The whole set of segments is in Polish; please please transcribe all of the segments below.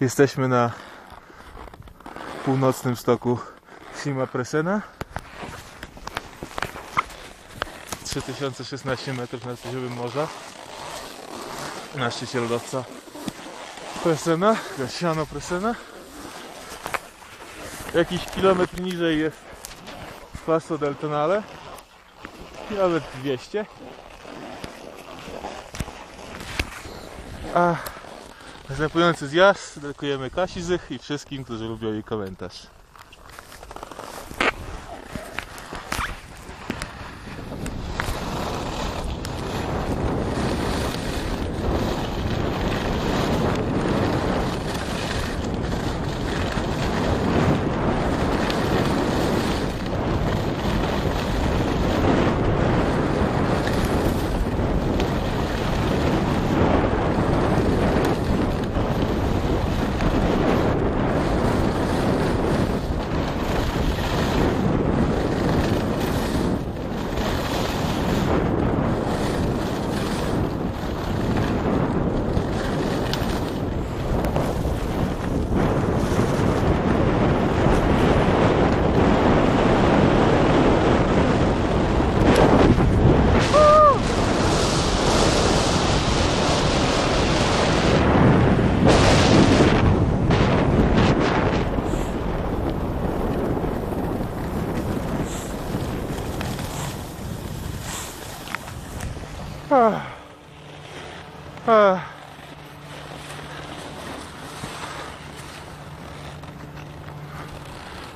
Jesteśmy na północnym stoku Sima Presena. 3016 metrów nad poziomem morza. Na szczycie lodowca Presena, Siano Presena. Jakiś kilometr niżej jest Passo del Tonale. Kilometr 200. A następujący zjazd dedykujemy Kasi Zych i wszystkim, którzy lubią jej komentarz.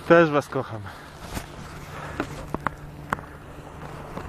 Też was kocham.